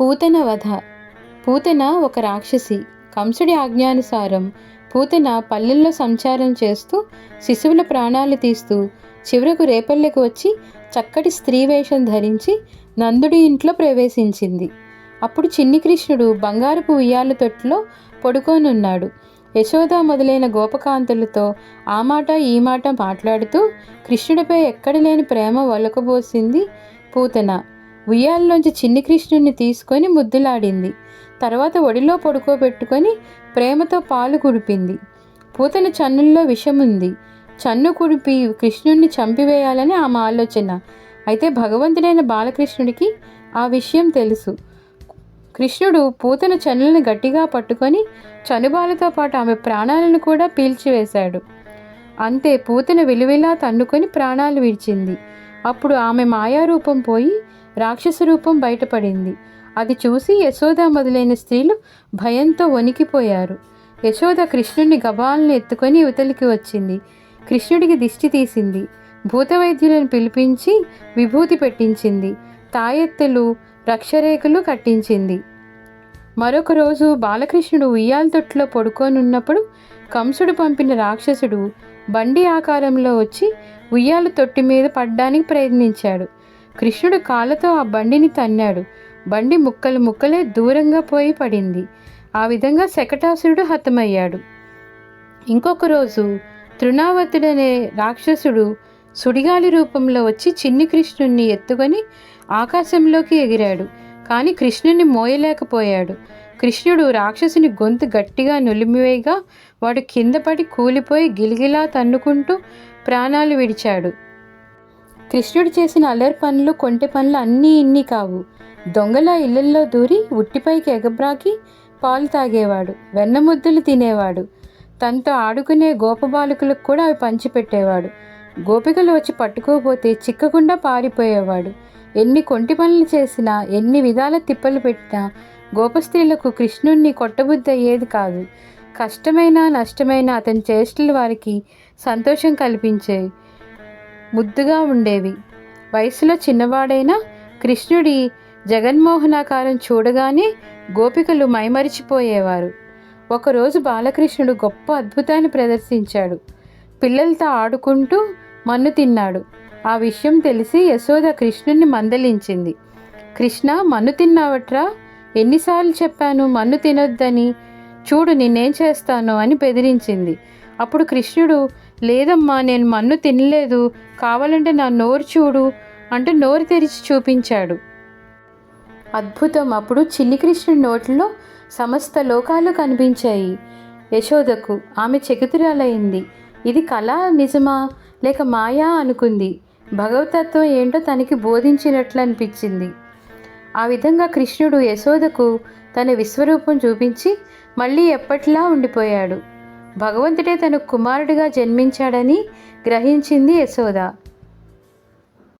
పూతన వధ. పూతన ఒక రాక్షసి. కంసుడి ఆజ్ఞానుసారం పూతన పల్లెల్లో సంచారం చేస్తూ శిశువుల ప్రాణాలు తీస్తూ చివరకు రేపల్లెకు వచ్చి చక్కటి స్త్రీ వేషం ధరించి నందుడి ఇంట్లో ప్రవేశించింది. అప్పుడు చిన్ని కృష్ణుడు బంగారపు ఉయ్యాల తొట్టులో పడుకోనున్నాడు. యశోద మొదలైన గోపకాంతులతో ఆ మాట ఈ మాట మాట్లాడుతూ కృష్ణుడిపై ఎక్కడ లేని ప్రేమ ఒలకబోసింది పూతన. ఉయ్యాలలోంచి చిన్ని కృష్ణుడిని తీసుకొని ముద్దులాడింది. తర్వాత ఒడిలో పడుకోబెట్టుకొని ప్రేమతో పాలు కుడిపింది. పూతన చన్నుల్లో విషముంది. చన్ను కుడిపి కృష్ణుణ్ణి చంపివేయాలని ఆమె ఆలోచన. అయితే భగవంతుడైన బాలకృష్ణుడికి ఆ విషయం తెలుసు. కృష్ణుడు పూతన చన్నులను గట్టిగా పట్టుకొని చనుబాలతో పాటు ఆమె ప్రాణాలను కూడా పీల్చివేశాడు. అంతే పూతన విలువిలా తన్నుకొని ప్రాణాలు విడిచింది. అప్పుడు ఆమె మాయారూపం పోయి రాక్షస రూపం బయటపడింది. అది చూసి యశోద మొదలైన స్త్రీలు భయంతో వణికిపోయారు. యశోద కృష్ణుడిని గబాలను ఎత్తుకొని యువతలికి వచ్చింది. కృష్ణుడికి దిష్టి తీసింది. భూతవైద్యులను పిలిపించి విభూతి పెట్టించింది. తాయెత్తులు రక్షరేఖలు కట్టించింది. మరొక రోజు బాలకృష్ణుడు ఉయ్యాల తొట్టులో పడుకోనున్నప్పుడు కంసుడు పంపిన రాక్షసుడు బండి ఆకారంలో వచ్చి ఉయ్యాల తొట్టి మీద పడ్డానికి ప్రయత్నించాడు. కృష్ణుడు కాళ్ళతో ఆ బండిని తన్నాడు. బండి ముక్కలు ముక్కలే దూరంగా పోయి పడింది. ఆ విధంగా శకటాసురుడు హతమయ్యాడు. ఇంకొక రోజు తృణావతుడనే రాక్షసుడు సుడిగాలి రూపంలో వచ్చి చిన్ని కృష్ణుణ్ణి ఎత్తుకొని ఆకాశంలోకి ఎగిరాడు. కానీ కృష్ణుని మోయలేకపోయాడు. కృష్ణుడు రాక్షసుని గొంతు గట్టిగా నులిమివేయగా వాడు కింద పడి కూలిపోయి గిలిగిలా తన్నుకుంటూ ప్రాణాలు విడిచాడు. కృష్ణుడు చేసిన అల్లరి పనులు కొంటె పనులు అన్నీ ఇన్ని కావు. దొంగల ఇళ్ళల్లో దూరి ఉట్టిపైకి ఎగబ్రాకి పాలు తాగేవాడు వెన్నముద్దలు తినేవాడు. తనతో ఆడుకునే గోపబాలకులకు కూడా అవి పంచిపెట్టేవాడు. గోపికలు వచ్చి పట్టుకోపోతే చిక్కకుండా పారిపోయేవాడు. ఎన్ని కొంటి పనులు చేసినా ఎన్ని విధాల తిప్పలు పెట్టినా గోపస్త్రీలకు కృష్ణుణ్ణి కొట్టబుద్ధి అయ్యేది కాదు. కష్టమైన నష్టమైన అతని చేష్టలు వారికి సంతోషం కల్పించేవి ముద్దుగా ఉండేవి. వయసులో చిన్నవాడైన కృష్ణుడి జగన్మోహనాకారం చూడగానే గోపికలు మైమరిచిపోయేవారు. ఒకరోజు బాలకృష్ణుడు గొప్ప అద్భుతాన్ని ప్రదర్శించాడు. పిల్లలతో ఆడుకుంటూ మన్ను తిన్నాడు. ఆ విషయం తెలిసి యశోద కృష్ణుణ్ణి మందలించింది. కృష్ణ మన్ను తిన్నావట్రా? ఎన్నిసార్లు చెప్పాను మన్ను తినొద్దని? చూడు నేనేం చేస్తాను అని బెదిరించింది. అప్పుడు కృష్ణుడు లేదమ్మా నేను మన్ను తినలేదు. కావాలంటే నా నోరు చూడు అంటూ నోరు తెరిచి చూపించాడు. అద్భుతం! అప్పుడు చిన్ని కృష్ణుడి నోట్లో సమస్త లోకాలు కనిపించాయి. యశోదకు ఆమె చెకుతురాలైంది. ఇది కళ నిజమా? లేక మాయా? అనుకుంది. భగవతత్వం ఏంటో తనకి బోధించినట్లు అనిపించింది ఆ విధంగా కృష్ణుడు యశోదకు తన విశ్వరూపం చూపించి మళ్ళీ ఎప్పటిలా ఉండిపోయాడు. భగవంతుడే తనకు కుమారుడిగా జన్మించాడని గ్రహించింది యశోద.